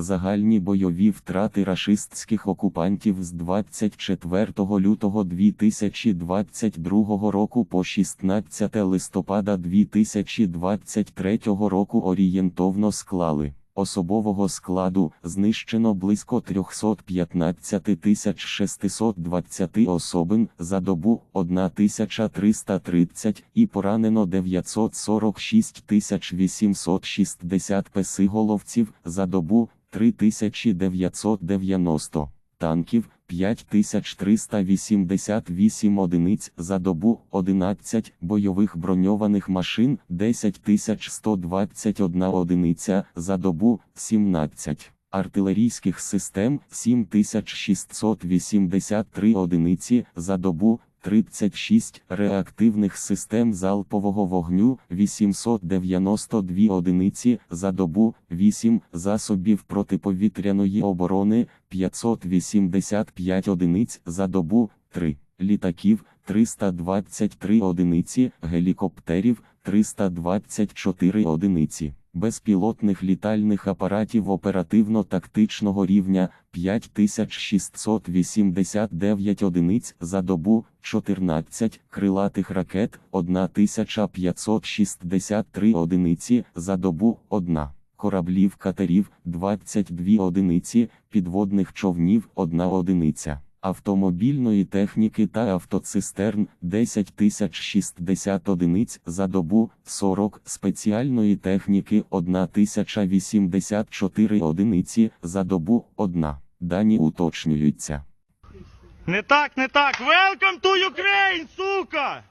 Загальні бойові втрати рашистських окупантів з 24 лютого 2022 року по 16 листопада 2023 року орієнтовно склали. Особового складу знищено близько 315 620 особин за добу 1330 і поранено 946 860 песиголовців за добу 3990 танків 5388 одиниць за добу 11 бойових броньованих машин 10121 одиниця за добу 17 артилерійських систем 7683 одиниці за добу 36 реактивних систем залпового вогню 892 одиниці за добу 8 засобів протиповітряної оборони 585 одиниць за добу 3 літаків 323 одиниці гелікоптерів 324 одиниці безпілотних літальних апаратів оперативно-тактичного рівня 5689 одиниць за добу, 14 крилатих ракет 1563 одиниці за добу, 1 кораблів катерів 22 одиниці, підводних човнів 1 одиниця. Автомобільної техніки та автоцистерн 10 060 одиниць за добу, 40 спеціальної техніки 1084 одиниці за добу, 1. Дані уточнюються. Не так, не так. Welcome to Ukraine, сука!